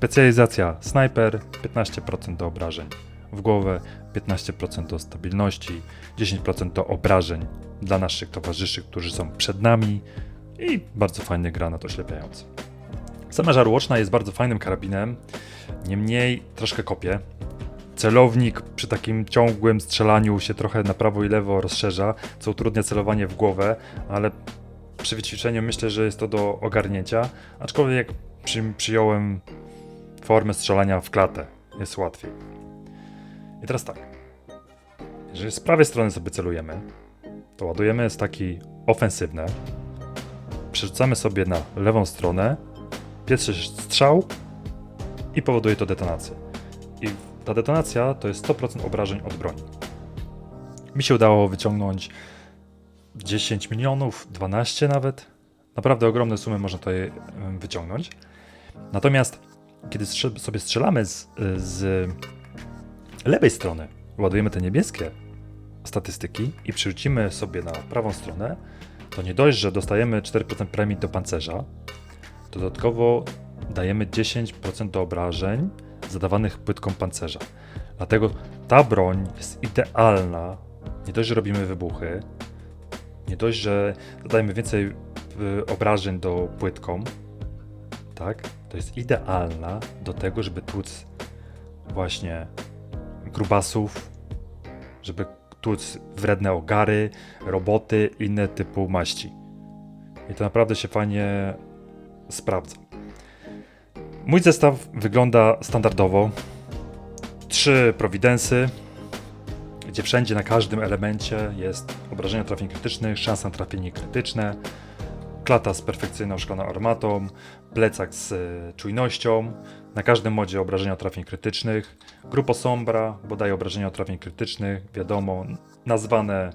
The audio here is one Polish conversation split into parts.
Specjalizacja snajper 15% do obrażeń w głowę, 15% do stabilności, 10% do obrażeń dla naszych towarzyszy, którzy są przed nami i bardzo fajny granat oślepiający. Sama żarłoczna jest bardzo fajnym karabinem, niemniej troszkę kopie. Celownik przy takim ciągłym strzelaniu się trochę na prawo i lewo rozszerza, co utrudnia celowanie w głowę, ale przy wyćwiczeniu myślę, że jest to do ogarnięcia, aczkolwiek przy, przyjąłem formę strzelania w klatę. Jest łatwiej. I teraz tak. Jeżeli z prawej strony sobie celujemy, to ładujemy staki ofensywne. Przerzucamy sobie na lewą stronę. Pierwszy strzał i powoduje to detonację. I ta detonacja to jest 100% obrażeń od broni. Mi się udało wyciągnąć 10 milionów, 12 nawet. Naprawdę ogromne sumy można tutaj wyciągnąć. Natomiast kiedy sobie strzelamy z, z lewej strony, ładujemy te niebieskie statystyki i przerzucimy sobie na prawą stronę, to nie dość, że dostajemy 4% premii do pancerza, dodatkowo dajemy 10% do obrażeń zadawanych płytką pancerza. Dlatego ta broń jest idealna. Nie dość, że robimy wybuchy, nie dość, że dodajemy więcej y, obrażeń do płytką, tak? To jest idealna do tego, żeby tłuc właśnie grubasów, żeby tłuc wredne ogary, roboty, inne typu maści. I to naprawdę się fajnie sprawdza. Mój zestaw wygląda standardowo. Trzy providensy, gdzie wszędzie na każdym elemencie jest obrażenia trafień krytycznych, szansa na trafienie krytyczne, klata z perfekcyjną szklaną armatą, plecak z e, czujnością, na każdym modzie obrażenia trafień krytycznych, grupo sombra, bo daje obrażenia trafień krytycznych, wiadomo, nazwane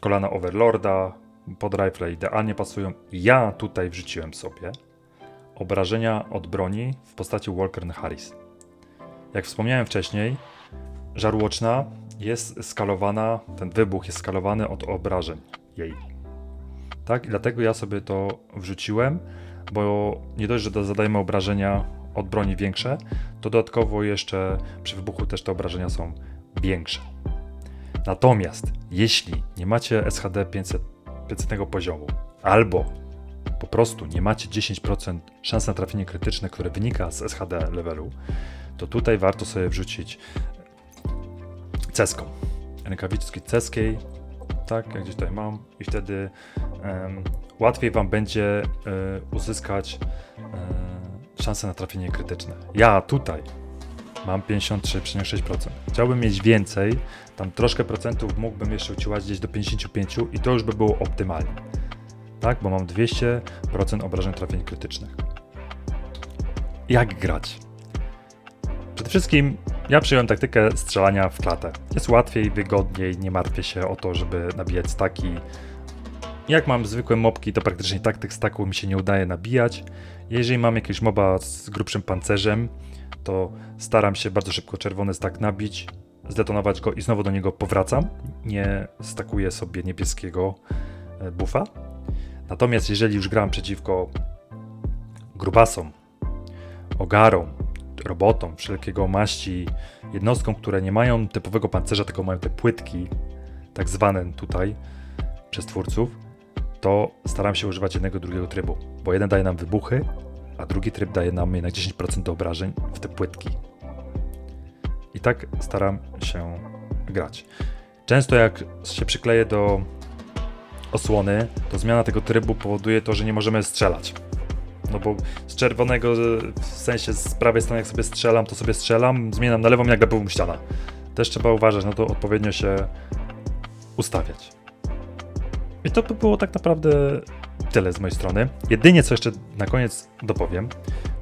kolana Overlorda, pod rifle idealnie pasują. Ja tutaj wrzuciłem sobie obrażenia od broni w postaci Walker Harris. Jak wspomniałem wcześniej, żarłoczna jest skalowana, ten wybuch jest skalowany od obrażeń jej. Tak, i dlatego ja sobie to wrzuciłem, bo nie dość, że zadajemy obrażenia od broni większe, to dodatkowo jeszcze przy wybuchu też te obrażenia są większe. Natomiast jeśli nie macie SHD 500, 500 poziomu, albo po prostu nie macie 10% szans na trafienie krytyczne, które wynika z SHD levelu, to tutaj warto sobie wrzucić ceską. Rękawiczki ceskiej, tak, jak gdzieś tutaj mam, i wtedy łatwiej Wam będzie e, uzyskać e, szansę na trafienie krytyczne. Ja tutaj mam 53,6%. Chciałbym mieć więcej, tam troszkę procentów mógłbym jeszcze uciłać gdzieś do 55 i to już by było optymalnie. Tak, bo mam 200% obrażeń trafień krytycznych. Jak grać? Przede wszystkim ja przyjąłem taktykę strzelania w klatę. Jest łatwiej, wygodniej, nie martwię się o to, żeby nabijać staki. Jak mam zwykłe mobki, to praktycznie tak tych staków mi się nie udaje nabijać. Jeżeli mam jakiegoś moba z grubszym pancerzem, to staram się bardzo szybko czerwony stak nabić, zdetonować go i znowu do niego powracam. Nie stakuję sobie niebieskiego e, buffa. Natomiast jeżeli już gram przeciwko grubasom, ogarom, robotom, wszelkiego maści, jednostkom, które nie mają typowego pancerza, tylko mają te płytki, tak zwane tutaj przez twórców, to staram się używać jednego drugiego trybu, bo jeden daje nam wybuchy, a drugi tryb daje nam jednak 10% do obrażeń w te płytki. I tak staram się grać. Często jak się przykleję do osłony, to zmiana tego trybu powoduje to, że nie możemy strzelać. No bo z czerwonego, w sensie z prawej strony jak sobie strzelam, to sobie strzelam, zmieniam na lewą jakby był ściana. Też trzeba uważać na to, odpowiednio się ustawiać. I to by było tak naprawdę tyle z mojej strony. Jedynie co jeszcze na koniec dopowiem,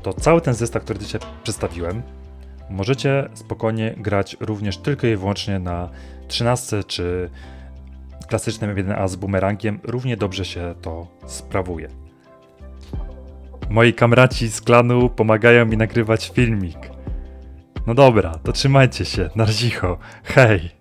to cały ten zestaw, który dzisiaj przedstawiłem, możecie spokojnie grać również tylko i wyłącznie na 13 czy klasycznym 1A z bumerangiem. Równie dobrze się to sprawuje. Moi kamraci z klanu pomagają mi nagrywać filmik. No dobra, to trzymajcie się, na razicho, hej!